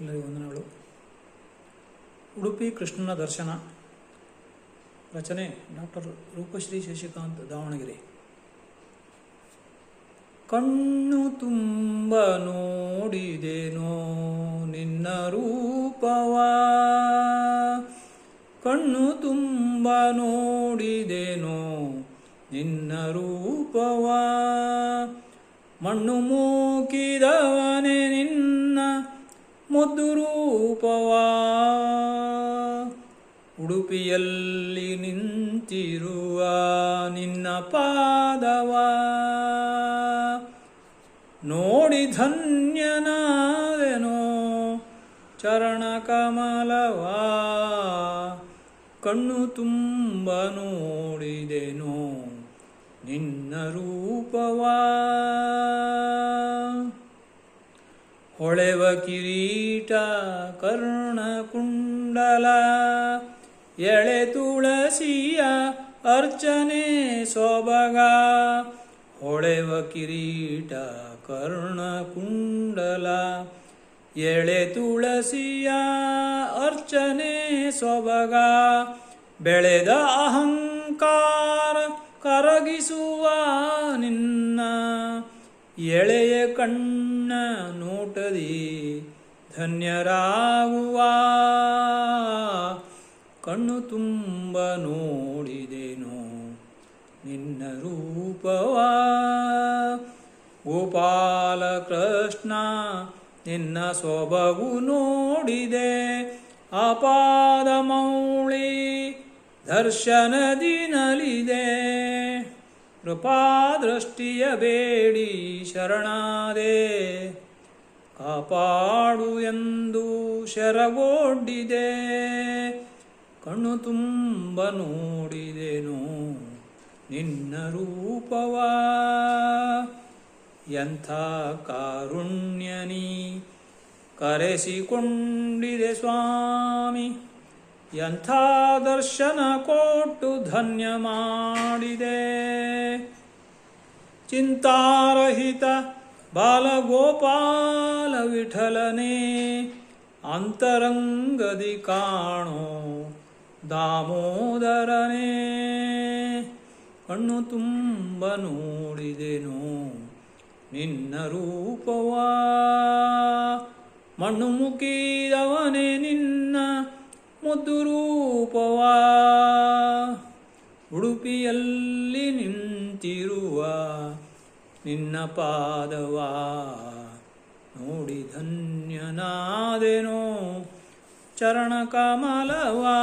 ಎಲ್ಲರಿಗೂ ವಂದನೆಗಳು. ಉಡುಪಿ ಕೃಷ್ಣನ ದರ್ಶನ. ರಚನೆ ಡಾಕ್ಟರ್ ರೂಪಶ್ರೀ ಶಶಿಕಾಂತ್ ದಾವಣಗೆರೆ. ಕಣ್ಣು ತುಂಬ ನೋಡಿದೇನೋ ನಿನ್ನ ರೂಪವ? ಕಣ್ಣು ತುಂಬ ನೋಡಿದೇನೋ ನಿನ್ನ ರೂಪವ? ಮಣ್ಣು ಮೂಕಿದವನೇ ನಿನ್ನ ಮುದ್ದು ರೂಪವಾ ಉಡುಪಿಯಲ್ಲಿ ನಿಂತಿರುವ ನಿನ್ನ ಪಾದವ. ನೋಡಿ ಧನ್ಯನಾದೆನೋ ಚರಣ ಕಮಲವ. ಕಣ್ಣು ತುಂಬ ನೋಡಿದೆನೋ ನಿನ್ನ ರೂಪವ. ಹೊಳೆವ ಕಿರೀಟ, ಕರ್ಣ ಕುಂಡಲ, ಎಳೆ ತುಳಸಿಯ ಅರ್ಚನೆ ಸೊಬಗ. ಹೊಳೆವ ಕಿರೀಟ, ಕರ್ಣ ಕುಂಡಲ, ಎಳೆ ತುಳಸಿಯ ಅರ್ಚನೆ ಸೊಬಗ. ಬೆಳೆದ ಅಹಂಕಾರ ಕರಗಿಸುವ ನಿನ್ನ ಎಳೆಯ ಕಣ್ಣ ನೋಟದಿ ಧನ್ಯರಾಗುವ. ಕಣ್ಣು ತುಂಬ ನೋಡಿದೆನೋ ನಿನ್ನ ರೂಪವ. ಗೋಪಾಲ ಕೃಷ್ಣ, ನಿನ್ನ ಸೊಬಗು ನೋಡಿದೆ. ಅಪಾದ ಮೌಳಿ ದರ್ಶನದಿ ನಲಿದೆ ಕೃಪಾದೃಷ್ಟಿಯ ಬೇಡಿ ಶರಣಾದೆ. ಕಾಪಾಡು ಎಂದು ಶರವೋಡ್ಡಿದೆ ಕಣ್ಣು ತುಂಬ ನೋಡಿದೆನು ನಿನ್ನ ರೂಪವ. ಎಂಥ ಕಾರುಣ್ಯನಿ ಕರೆಸಿಕೊಂಡಿದೆ ಸ್ವಾಮಿ. ಎಂಥ ದರ್ಶನ ಕೊಟ್ಟು ಧನ್ಯ ಮಾಡಿದೆ. ಚಿಂತಾರಹಿತ ಬಾಲಗೋಪಾಲ ವಿಠಲನೆ, ಅಂತರಂಗದಿ ಕಾಣೋ ದಾಮೋದರನೇ. ಕಣ್ಣು ತುಂಬ ನೋಡಿದೆನು ನಿನ್ನ ರೂಪವ, ಮಣ್ಣು ಮುಗಿದವನೇ ನಿನ್ನ ಮುದ್ದು ರೂಪವ ಉಡುಪಿಯಲ್ಲಿ ನಿಂತಿರುವ ನಿನ್ನ ಪಾದವ ನೋಡಿ ಧನ್ಯನಾದೆನೋ ಚರಣ ಕಮಲವಾ.